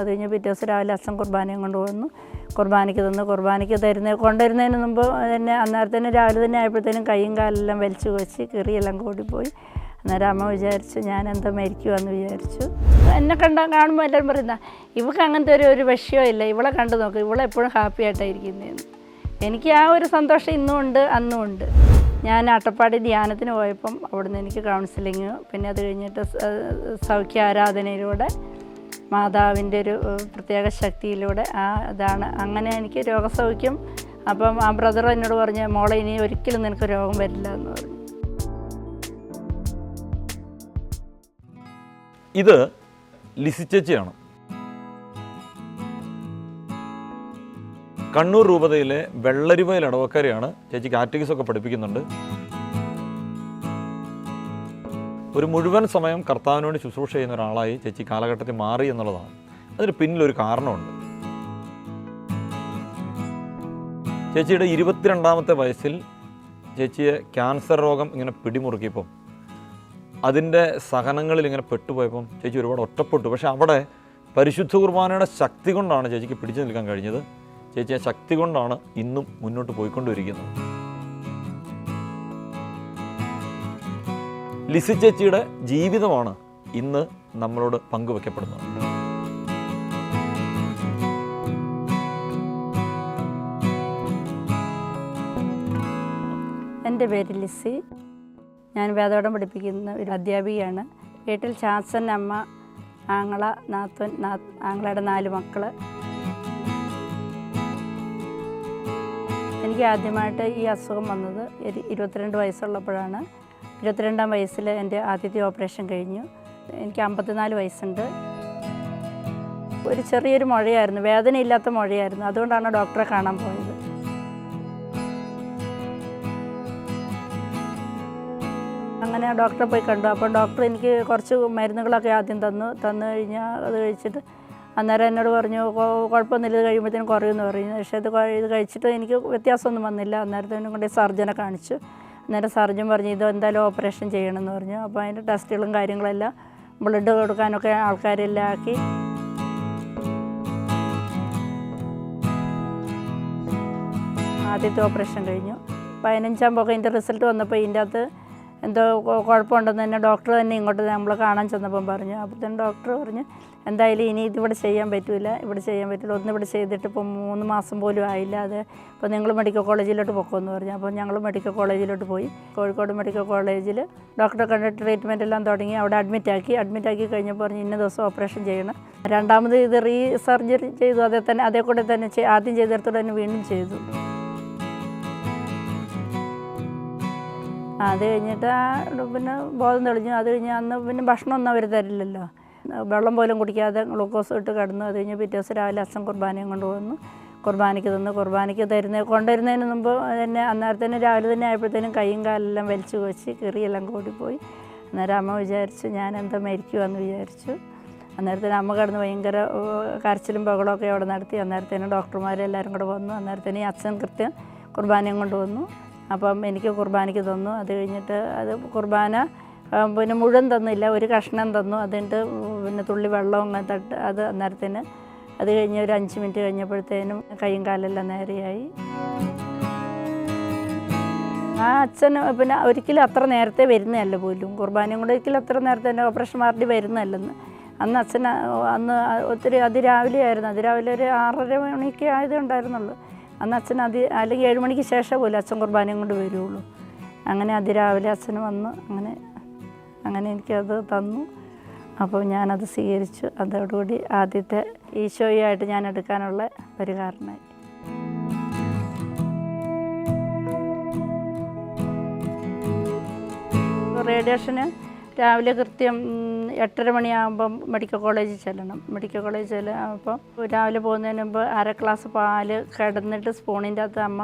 അത് കഴിഞ്ഞ് പിറ്റേ ദിവസം രാവിലെ അച്ഛൻ കുർബാനയും കൊണ്ടുവന്നു കുർബാനയ്ക്ക് തന്നു. കുർബാനയ്ക്ക് തരുന്ന കൊണ്ടുവരുന്നതിന് മുമ്പ് തന്നെ അന്നേരത്തേനും രാവിലെ തന്നെ ആയപ്പോഴത്തേനും കൈയും കാലെല്ലാം വലിച്ചു വെച്ച് കീറിയെല്ലാം കൂടിപ്പോയി. അന്നേരം അമ്മ വിചാരിച്ചു ഞാൻ എന്താ മരിക്കുമെന്ന് വിചാരിച്ചു. എന്നെ കണ്ട കാണുമ്പോൾ എല്ലാവരും പറയുന്ന ഇവൾക്ക് അങ്ങനത്തെ ഒരു ഒരു വിഷയവും ഇല്ല. ഇവളെ കണ്ടു നോക്കും. ഇവളെ എപ്പോഴും ഹാപ്പി ആയിട്ടായിരിക്കുന്നതെന്ന് എനിക്ക് ആ ഒരു സന്തോഷം ഇന്നും ഉണ്ട് അന്നും ഉണ്ട്. ഞാൻ അട്ടപ്പാടി ധ്യാനത്തിന് പോയപ്പം അവിടുന്ന് എനിക്ക് കൗൺസിലിങ് പിന്നെ അത് കഴിഞ്ഞിട്ട് സൗഖ്യ ആരാധനയിലൂടെ മാതാവിന്റെ ഒരു പ്രത്യേക ശക്തിയിലൂടെ ആ ഇതാണ്. അങ്ങനെ എനിക്ക് രോഗസൗഖ്യം അപ്പം ആ ബ്രദർ എന്നോട് പറഞ്ഞ് മോളെ ഇനി ഒരിക്കലും നിനക്ക് രോഗം വരില്ല എന്ന് പറഞ്ഞു. ഇത് ലിസിച്ചാണ് കണ്ണൂർ രൂപതയിലെ വെള്ളരിവയൽ ഇടവക്കാരെയാണ് ചേച്ചിക്ക് കാറ്റഗീസ് ഒക്കെ പഠിപ്പിക്കുന്നുണ്ട്. ഒരു മുഴുവൻ സമയം കർത്താവിനോട് ശുശ്രൂഷ ചെയ്യുന്ന ഒരാളായി ചേച്ചി കാലഘട്ടത്തിൽ മാറി എന്നുള്ളതാണ്. അതിന് പിന്നിലൊരു കാരണമുണ്ട്. ചേച്ചിയുടെ ഇരുപത്തിരണ്ടാമത്തെ വയസ്സിൽ ചേച്ചിയെ ക്യാൻസർ രോഗം ഇങ്ങനെ പിടിമുറുക്കിയപ്പം അതിന്റെ സഹനങ്ങളിൽ ഇങ്ങനെ പെട്ടുപോയപ്പം ചേച്ചി ഒരുപാട് ഒറ്റപ്പെട്ടു. പക്ഷേ അവിടെ പരിശുദ്ധ കുർബാനയുടെ ശക്തി കൊണ്ടാണ് ചേച്ചിക്ക് പിടിച്ചു നിൽക്കാൻ കഴിഞ്ഞത്. ചേച്ചി ആ ശക്തി കൊണ്ടാണ് ഇന്നും മുന്നോട്ട് പോയിക്കൊണ്ടിരിക്കുന്നത്. ലിസി ചേച്ചിയുടെ ജീവിതമാണ് ഇന്ന് നമ്മളോട് പങ്കുവെക്കപ്പെടുന്നത്. എന്റെ പേര് ലിസി. ഞാൻ വേദോടം പഠിപ്പിക്കുന്ന ഒരു അധ്യാപികയാണ്. വീട്ടിൽ ചാസൻ അമ്മ ആങ്ങള നാത്തൻ ആങ്ങളയുടെ നാല് മക്കൾ എനിക്ക് ആദ്യമായിട്ട് ഈ അസുഖം വന്നത് ഇരുപത്തിരണ്ട് വയസ്സുള്ളപ്പോഴാണ്. ഇരുപത്തിരണ്ടാം വയസ്സിൽ എന്റെ ആദ്യത്തെ ഓപ്പറേഷൻ കഴിഞ്ഞു. എനിക്ക് അമ്പത്തിനാല് വയസ്സുണ്ട്. ഒരു ചെറിയൊരു മുഴയായിരുന്നു. വേദനയില്ലാത്ത മുഴയായിരുന്നു. അതുകൊണ്ടാണ് ഡോക്ടറെ കാണാൻ പോയത്. അങ്ങനെ ഡോക്ടറെ പോയി കണ്ടു. അപ്പോൾ ഡോക്ടർ എനിക്ക് കുറച്ച് മരുന്നുകളൊക്കെ ആദ്യം തന്നു. തന്നു കഴിഞ്ഞാൽ അത് കഴിച്ചിട്ട് അന്നേരം എന്നോട് പറഞ്ഞു "കൊ- കുഴപ്പമൊന്നുമില്ല ഇത് കഴിയുമ്പോഴത്തേനും കുറയുമെന്ന് പറഞ്ഞു. പക്ഷേ ഇത് ഇത് കഴിച്ചിട്ട് എനിക്ക് വ്യത്യാസമൊന്നും വന്നില്ല. അന്നേരത്തേനും കൊണ്ട് സർജനെ കാണിച്ചു. അന്നേരം സർജൻ പറഞ്ഞു ഇത് എന്തായാലും ഓപ്പറേഷൻ ചെയ്യണമെന്ന് പറഞ്ഞു. അപ്പോൾ അതിന്റെ ടെസ്റ്റുകളും കാര്യങ്ങളെല്ലാം ബ്ലഡ് കൊടുക്കാനൊക്കെ ആൾക്കാരെല്ലാം ആക്കി. ആദ്യത്തെ ഓപ്പറേഷൻ കഴിഞ്ഞു. പതിനഞ്ചാം പോക ഇതിന്റെ റിസൾട്ട് വന്നപ്പോൾ ഇതിന്റെ അകത്ത് എന്തോ കുഴപ്പമുണ്ടെന്ന് തന്നെ ഡോക്ടർ തന്നെ ഇങ്ങോട്ട് നമ്മൾ കാണാൻ ചെന്നപ്പം പറഞ്ഞു. അപ്പോഴത്തേനും ഡോക്ടർ പറഞ്ഞു എന്തായാലും ഇനി ഇതിവിടെ ചെയ്യാൻ പറ്റില്ല ഇവിടെ ചെയ്യാൻ പറ്റില്ല ഒന്നും ഇവിടെ ചെയ്തിട്ട് ഇപ്പം മൂന്ന് മാസം പോലും ആയില്ല അത് ഇപ്പോൾ നിങ്ങൾ മെഡിക്കൽ കോളേജിലോട്ട് പൊക്കോന്ന് പറഞ്ഞു. അപ്പോൾ ഞങ്ങൾ മെഡിക്കൽ കോളേജിലോട്ട് പോയി. കോഴിക്കോട് മെഡിക്കൽ കോളേജിൽ ഡോക്ടറെ കണ്ട് ട്രീറ്റ്മെന്റ് എല്ലാം തുടങ്ങി അവിടെ അഡ്മിറ്റ് ആക്കി. അഡ്മിറ്റ് ആക്കി കഴിഞ്ഞപ്പോൾ പറഞ്ഞു ഇന്ന ദിവസം ഓപ്പറേഷൻ ചെയ്യണം. രണ്ടാമത് ഇത് റീ സർജറി ചെയ്തു അതേ തന്നെ അതേ കൂടെ തന്നെ ആദ്യം ചെയ്തെടുത്തോടെ തന്നെ വീണ്ടും ചെയ്തു. അത് കഴിഞ്ഞിട്ട് പിന്നെ ബോധം തെളിഞ്ഞു. അത് കഴിഞ്ഞ് അന്ന് പിന്നെ ഭക്ഷണമൊന്നും അവർ തരില്ലല്ലോ. വെള്ളം പോലും കുടിക്കാതെ ഗ്ലൂക്കോസ് ഇട്ട് കിടന്നു. അത് കഴിഞ്ഞ് പിറ്റേ ദിവസം രാവിലെ അച്ഛൻ കുർബാനയും കൊണ്ടുവന്നു. കുർബാനയ്ക്ക് തന്നു. കുർബാനയ്ക്ക് തരുന്ന കൊണ്ടുവരുന്നതിന് മുമ്പ് തന്നെ അന്നേരത്തേനും രാവിലെ തന്നെ ആയപ്പോഴത്തേനും കൈയും കാലെല്ലാം വലിച്ചു വെച്ച് കീറിയെല്ലാം കൂടിപ്പോയി. അന്നേരം അമ്മ വിചാരിച്ചു ഞാൻ എന്താ മരിക്കുമെന്ന് വിചാരിച്ചു. അന്നേരത്തിന് അമ്മ കിടന്ന് ഭയങ്കര കരച്ചിലും ബഹളമൊക്കെ അവിടെ നടത്തി. അന്നേരത്തേനും ഡോക്ടർമാരെല്ലാവരും കൂടെ വന്നു. അന്നേരത്തേനും അച്ഛൻ കൃത്യം കുർബാനയും കൊണ്ടുവന്നു. അപ്പം എനിക്ക് കുർബാനയ്ക്ക് തന്നു. അത് കഴിഞ്ഞിട്ട് അത് കുർബാന പിന്നെ മുഴുവൻ തന്നില്ല ഒരു കഷ്ണം തന്നു. അതിന്റെ പിന്നെ തുള്ളി വെള്ളം തട്ട് അത് അന്നേരത്തിന് അത് കഴിഞ്ഞ് ഒരു അഞ്ച് മിനിറ്റ് കഴിഞ്ഞപ്പോഴത്തേനും കൈയും കാലെല്ലാം നേരെയായി. ആ അച്ഛൻ പിന്നെ ഒരിക്കലും അത്ര നേരത്തെ വരുന്നതല്ല പോലും. കുർബാനയും കൂടെ ഒരിക്കലും അത്ര നേരത്തെ തന്നെ ഓപ്പറേഷൻ വാർഡിൽ വരുന്നതല്ലെന്ന്. അന്ന് അച്ഛൻ അന്ന് ഒത്തിരി അതിരാവിലെ ആയിരുന്നു. അതിരാവിലെ ഒരു ആറര മണിക്ക് ആയതേ ഉണ്ടായിരുന്നുള്ളൂ അന്ന് അച്ഛൻ അതി അല്ലെങ്കിൽ ഏഴ് മണിക്ക് ശേഷം പോലും അച്ഛൻ കുർബാനയും കൊണ്ട് വരുള്ളൂ. അങ്ങനെ അതിരാവിലെ അച്ഛൻ വന്ന് അങ്ങനെ അങ്ങനെ എനിക്കത് തന്നു. അപ്പോൾ ഞാനത് സ്വീകരിച്ചു. അതോടുകൂടി ആദ്യത്തെ ഈശോയായിട്ട് ഞാൻ എടുക്കാനുള്ള ഒരു കാരണമായി റേഡിയേഷന് രാവിലെ കൃത്യം എട്ടര മണിയാകുമ്പം മെഡിക്കൽ കോളേജിൽ ചെല്ലണം. മെഡിക്കൽ കോളേജിൽ ചെല്ലാം അപ്പം രാവിലെ പോകുന്നതിന് മുമ്പ് അര ഗ്ലാസ് പാൽ കിടന്നിട്ട് സ്പൂണിന്റെ അകത്ത് അമ്മ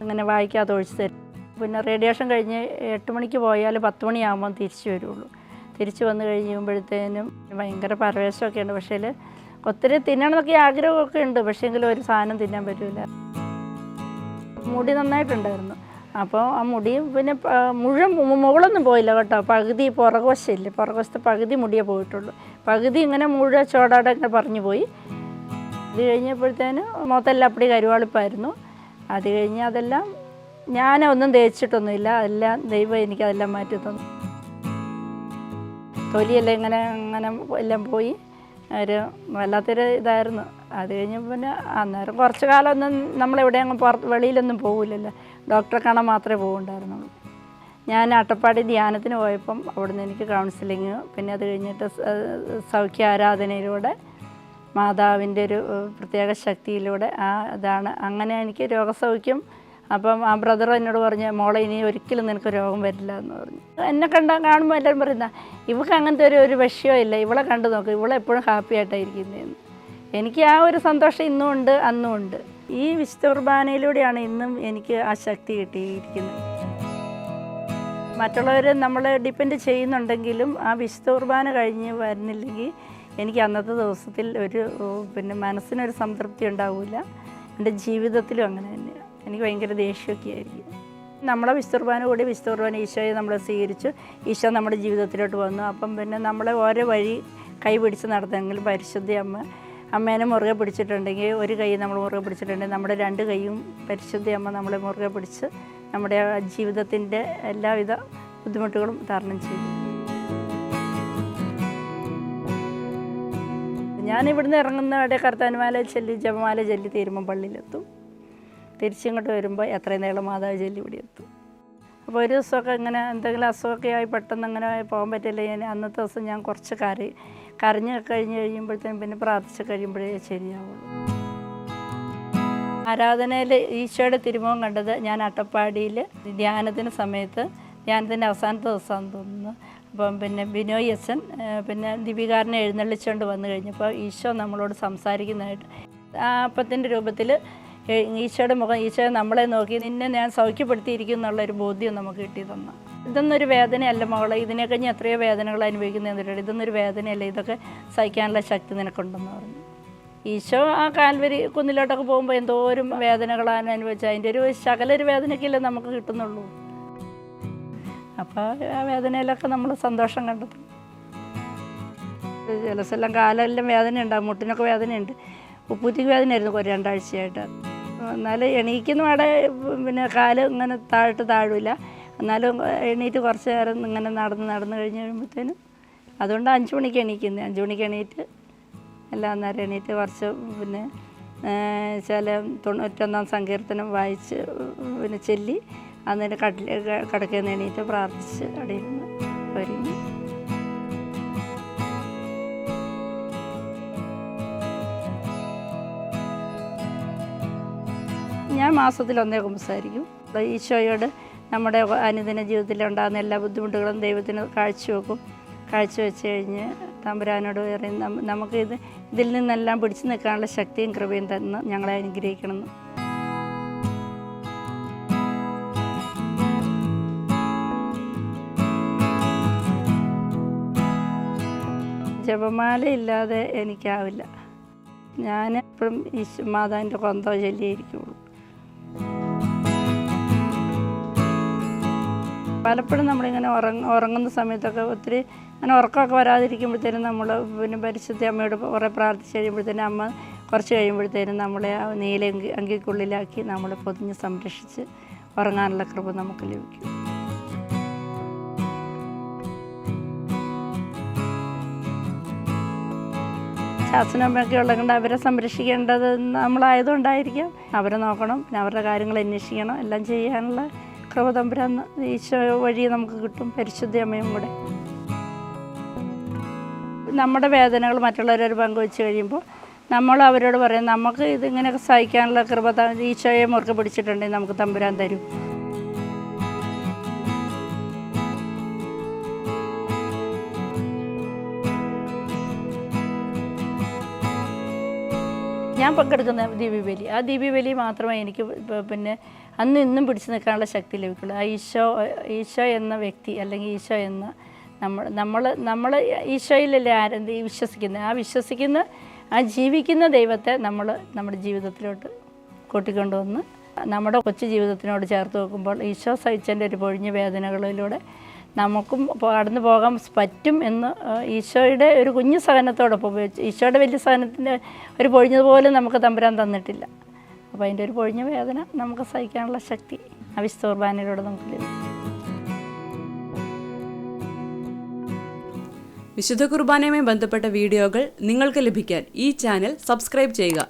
അങ്ങനെ വായിക്കാതെ ഒഴിച്ച് തരും. പിന്നെ റേഡിയേഷൻ കഴിഞ്ഞ് എട്ട് മണിക്ക് പോയാൽ പത്ത് മണിയാകുമ്പം തിരിച്ചു വരുള്ളൂ. തിരിച്ചു വന്നു കഴിയുമ്പോഴത്തേനും ഭയങ്കര പരവേശമൊക്കെ ഉണ്ട് പക്ഷേ ഒത്തിരി തിന്നണമെന്നൊക്കെ ആഗ്രഹമൊക്കെ ഉണ്ട്. പക്ഷേങ്കിലും ഒരു സാധനം തിന്നാൻ പറ്റില്ല മുടി നന്നായിട്ടുണ്ടായിരുന്നു. അപ്പോൾ ആ മുടി പിന്നെ മുഴുവൻ മുകളൊന്നും പോയില്ല കേട്ടോ. പകുതി പുറകുവശമില്ല പുറകുവശത്തെ പകുതി മുടിയേ പോയിട്ടുള്ളൂ. പകുതി ഇങ്ങനെ മുഴുവൻ ചോടാടെ ഇങ്ങനെ പറഞ്ഞു പോയി. അത് കഴിഞ്ഞപ്പോഴത്തേന് മൊത്തമെല്ലാം അപ്പടി കരുവാളിപ്പായിരുന്നു. അത് കഴിഞ്ഞ് അതെല്ലാം ഞാനൊന്നും തേച്ചിട്ടൊന്നുമില്ല. അതെല്ലാം ദൈവം എനിക്ക് അതെല്ലാം മാറ്റി തന്നു. തൊലിയെല്ലാം ഇങ്ങനെ അങ്ങനെ എല്ലാം പോയി. ഒരു വല്ലാത്തൊരു ഇതായിരുന്നു. അത് കഴിഞ്ഞ് പിന്നെ അന്നേരം കുറച്ച് കാലം ഒന്നും നമ്മളെവിടെയെങ്കിലും പുറത്ത് വെളിയിലൊന്നും പോകില്ലല്ലോ ഡോക്ടറെ കാണാൻ മാത്രമേ പോകുന്നുണ്ടായിരുന്നുള്ളൂ ഞാൻ അട്ടപ്പാടി ധ്യാനത്തിന് പോയപ്പം അവിടുന്ന് എനിക്ക് കൗൺസിലിങ് പിന്നെ അത് കഴിഞ്ഞിട്ട് സൗഖ്യാരാധനയിലൂടെ മാതാവിന്റെ ഒരു പ്രത്യേക ശക്തിയിലൂടെ ആ ഇതാണ്. അങ്ങനെ എനിക്ക് രോഗസൗഖ്യം അപ്പം ആ ബ്രദർ എന്നോട് പറഞ്ഞു മോളെ ഇനി ഒരിക്കലും നിനക്ക് രോഗം വരില്ല എന്ന് പറഞ്ഞു. എന്നെ കണ്ട കാണുമ്പോൾ എല്ലാവരും പറയുന്ന ഇവൾക്ക് അങ്ങനത്തെ ഒരു ഒരു വിഷയമോ ഇല്ല. ഇവളെ കണ്ടു നോക്ക്. ഇവളെപ്പോഴും ഹാപ്പി ആയിട്ടായിരിക്കുന്നതെന്ന് എനിക്ക് ആ ഒരു സന്തോഷം ഇന്നും ഉണ്ട് അന്നും ഉണ്ട്. ഈ വിശുദ്ധ കുർബാനയിലൂടെയാണ് ഇന്നും എനിക്ക് ആ ശക്തി കിട്ടിയിരിക്കുന്നത്. മറ്റുള്ളവർ നമ്മൾ ഡിപ്പെൻഡ് ചെയ്യുന്നുണ്ടെങ്കിലും ആ വിശുദ്ധ കുർബാന കഴിഞ്ഞ് വരുന്നില്ലെങ്കിൽ എനിക്ക് അന്നത്തെ ദിവസത്തിൽ ഒരു പിന്നെ മനസ്സിനൊരു സംതൃപ്തി ഉണ്ടാവില്ല. എന്റെ ജീവിതത്തിലും അങ്ങനെ തന്നെയാണ് എനിക്ക് ഭയങ്കര ദേഷ്യമൊക്കെ ആയിരിക്കും. നമ്മളെ വിശുദ്ധ കുർബാന കൂടി വിശുദ്ധ കുർബാന ഈശോയെ നമ്മളെ സ്വീകരിച്ചു. ഈശോ നമ്മുടെ ജീവിതത്തിലോട്ട് വന്നു. അപ്പം പിന്നെ നമ്മളെ ഓരോ വഴി കൈപിടിച്ച് നടത്തുമെങ്കിൽ പരിശുദ്ധി അമ്മ അമ്മേനെ മുറുകെ പിടിച്ചിട്ടുണ്ടെങ്കിൽ ഒരു കൈ നമ്മൾ മുറുകെ പിടിച്ചിട്ടുണ്ടെങ്കിൽ നമ്മുടെ രണ്ട് കൈയും പരിശുദ്ധി അമ്മ നമ്മളെ മുറുകെ പിടിച്ച് നമ്മുടെ ജീവിതത്തിന്റെ എല്ലാവിധ ബുദ്ധിമുട്ടുകളും തരണം ചെയ്യും. ഞാൻ ഇവിടുന്ന് ഇറങ്ങുന്ന അവിടെ കർത്താനുമാല ചെല്ലി ജപമാല ചെല്ലി തീരുമ്പം പള്ളിയിലെത്തും. തിരിച്ചിങ്ങോട്ട് വരുമ്പോൾ എത്രയും നേരം മാതാവ് ചെല്ലി ഇവിടെ എത്തും. അപ്പോൾ ഒരു ദിവസമൊക്കെ ഇങ്ങനെ എന്തെങ്കിലും അസുഖമൊക്കെ ആയി പെട്ടെന്ന് അങ്ങനെ പോകാൻ പറ്റില്ല. ഞാൻ അന്നത്തെ ദിവസം ഞാൻ കുറച്ച് കരയി കരഞ്ഞ് കഴിഞ്ഞ് കഴിയുമ്പോഴത്തേനും പിന്നെ പ്രാർത്ഥിച്ച് കഴിയുമ്പോഴേ ശരിയാവുള്ളൂ. ആരാധനയിൽ ഈശോയുടെ തിരുമുഖം കണ്ടത് ഞാൻ അട്ടപ്പാടിയിൽ ധ്യാനത്തിന് സമയത്ത് ധ്യാനത്തിന്റെ അവസാനത്തെ ദിവസമാണെന്ന് തോന്നുന്നു. അപ്പം പിന്നെ ബിനോയ് അച്ഛൻ പിന്നെ ദീപികാരനെ എഴുന്നള്ളിച്ചുകൊണ്ട് വന്നു കഴിഞ്ഞപ്പോൾ ഈശോ നമ്മളോട് സംസാരിക്കുന്നതായിട്ട് ആ അപ്പത്തിന്റെ രൂപത്തിൽ ഈശോയുടെ മുഖം ഈശോയെ നമ്മളെ നോക്കി നിന്നെ ഞാൻ സൗഖ്യപ്പെടുത്തിയിരിക്കും എന്നുള്ളൊരു ബോധ്യം നമുക്ക് കിട്ടി തന്നു. ഇതൊന്നൊരു വേദനയല്ല മകളെ ഇതിനെ കഴിഞ്ഞ് എത്രയോ വേദനകൾ അനുഭവിക്കുന്നതിന്റെ ഇതൊന്നൊരു വേദനയല്ല? ഇതൊക്കെ സഹിക്കാനുള്ള ശക്തി നിനക്കുണ്ടെന്ന് പറഞ്ഞു. ഈശോ ആ കാൽവരി കുന്നിലോട്ടൊക്കെ പോകുമ്പോൾ എന്തോരം വേദനകളാണ് അനുഭവിച്ചത്. അതിന്റെ ഒരു ശകലൊരു വേദനയ്ക്കല്ലേ നമുക്ക് കിട്ടുന്നുള്ളൂ. അപ്പോൾ ആ വേദനയിലൊക്കെ നമ്മൾ സന്തോഷം കണ്ടെത്തും. ചില സ്ഥലം കാലെല്ലാം വേദന ഉണ്ടാകും മുട്ടിനൊക്കെ വേദനയുണ്ട്. ഉപ്പൂറ്റിക്ക് വേദനയായിരുന്നു രണ്ടാഴ്ചയായിട്ട്. എന്നാലും എണീക്കുന്ന അവിടെ പിന്നെ കാൽ ഇങ്ങനെ താഴ്ത്ത് താഴില്ല എന്നാലും എണീറ്റ് കുറച്ച് നേരം ഇങ്ങനെ നടന്ന് നടന്ന് കഴിഞ്ഞ് കഴിയുമ്പോഴത്തേനും അതുകൊണ്ട് അഞ്ച് മണിക്ക് എണീക്കുന്നത് അഞ്ച് മണിക്ക് എണീറ്റ് എല്ലാം അന്നേരം എണീറ്റ് കുറച്ച് പിന്നെ ചില തൊണ്ണൂറ്റൊന്നാം സങ്കീർത്തനം വായിച്ച് പിന്നെ ചൊല്ലി അന്നേരം കട്ടിൽ കിടക്കുന്ന എണീറ്റ് പ്രാർത്ഥിച്ച് അവിടെ ഇരുന്ന് ഒരുങ്ങി. ഞാൻ മാസത്തിൽ ഒന്നേ കുമ്പസാരിക്കും ഈശോയോട് നമ്മുടെ അനുദിന ജീവിതത്തിൽ ഉണ്ടാകുന്ന എല്ലാ ബുദ്ധിമുട്ടുകളും ദൈവത്തിന് കാഴ്ചവെക്കും. കാഴ്ചവെച്ച് കഴിഞ്ഞ് തമ്പുരാനോട് പറയും നമുക്കിത് നമുക്ക് ഇത് ഇതിൽ നിന്നെല്ലാം പിടിച്ചു നിൽക്കാനുള്ള ശക്തിയും കൃപയും തന്ന് ഞങ്ങളെ അനുഗ്രഹിക്കണമെന്ന്. ജപമാല ഇല്ലാതെ എനിക്കാവില്ല. ഞാൻ എപ്പോഴും ഈശ്വ മാതാവിന്റെ കൊന്തോ ചൊല്ലിയിരിക്കുള്ളൂ പലപ്പോഴും നമ്മളിങ്ങനെ ഉറങ്ങ ഉറങ്ങുന്ന സമയത്തൊക്കെ ഒത്തിരി അങ്ങനെ ഉറക്കമൊക്കെ വരാതിരിക്കുമ്പോഴത്തേനും നമ്മൾ പിന്നെ പരിശുദ്ധ അമ്മയോട് കുറേ പ്രാർത്ഥിച്ച് കഴിയുമ്പോഴത്തേനും അമ്മ കുറച്ച് കഴിയുമ്പോഴത്തേനും നമ്മളെ നീല അങ്കി അങ്കിക്കുള്ളിലാക്കി നമ്മളെ പൊതിഞ്ഞ് സംരക്ഷിച്ച് ഉറങ്ങാനുള്ള കൃപ നമുക്ക് ലഭിക്കും. അച്ഛനമ്മയൊക്കെ ഉള്ളതുകൊണ്ട് അവരെ സംരക്ഷിക്കേണ്ടത് നമ്മളായതുകൊണ്ടായിരിക്കാം. അവരെ നോക്കണം പിന്നെ അവരുടെ കാര്യങ്ങൾ അന്വേഷിക്കണം എല്ലാം ചെയ്യാനുള്ള കൃപ തമ്പുരാൻ ഈശോ വഴി നമുക്ക് കിട്ടും. പരിശുദ്ധ കൂടെ. നമ്മുടെ വേദനകൾ മറ്റുള്ളവരോട് പങ്കുവെച്ച് കഴിയുമ്പോൾ നമ്മൾ അവരോട് പറയും നമുക്ക് ഇതിങ്ങനെയൊക്കെ സഹിക്കാനുള്ള കൃപ ഈശോയെ മുറുക്കെ പിടിച്ചിട്ടുണ്ടെങ്കിൽ നമുക്ക് തമ്പുരാൻ തരും. ഞാൻ പങ്കെടുക്കുന്ന ദീപിബലി ആ ദീപിബലി മാത്രമേ എനിക്ക് പിന്നെ അന്ന് ഇന്നും പിടിച്ചു നിൽക്കാനുള്ള ശക്തി ലഭിക്കുള്ളൂ. ആ ഈശോ ഈശോ എന്ന വ്യക്തി അല്ലെങ്കിൽ ഈശോ എന്ന നമ്മൾ നമ്മൾ നമ്മൾ ഈശോയിലല്ലേ ആരും വിശ്വസിക്കുന്നത്? ആ വിശ്വസിക്കുന്ന ആ ജീവിക്കുന്ന ദൈവത്തെ നമ്മൾ നമ്മുടെ ജീവിതത്തിലോട്ട് കൂട്ടിക്കൊണ്ടുവന്ന് നമ്മുടെ കൊച്ചു ജീവിതത്തിനോട് ചേർത്ത് വെക്കുമ്പോൾ ഈശോ സഹിച്ചതിന്റെ ഒരു പൊഴിഞ്ഞ വേദനകളിലൂടെ നമുക്കും കടന്നു പോകാൻ പറ്റും എന്ന് ഈശോയുടെ ഒരു കുഞ്ഞു സഹനത്തോടൊപ്പം ഈശോയുടെ വലിയ സഹനത്തിന്റെ ഒരു പൊഴിഞ്ഞതുപോലെ നമുക്ക് തമ്പുരാൻ തന്നിട്ടില്ല. അപ്പോൾ അതിന്റെ ഒരു പൊഴിഞ്ഞ വേദന നമുക്ക് സഹിക്കാനുള്ള ശക്തി അവിശുദ്ധ നമുക്ക് ലഭിക്കും. വിശുദ്ധ കുർബാനയുമായി ബന്ധപ്പെട്ട വീഡിയോകൾ നിങ്ങൾക്ക് ലഭിക്കാൻ ഈ ചാനൽ സബ്സ്ക്രൈബ് ചെയ്യുക.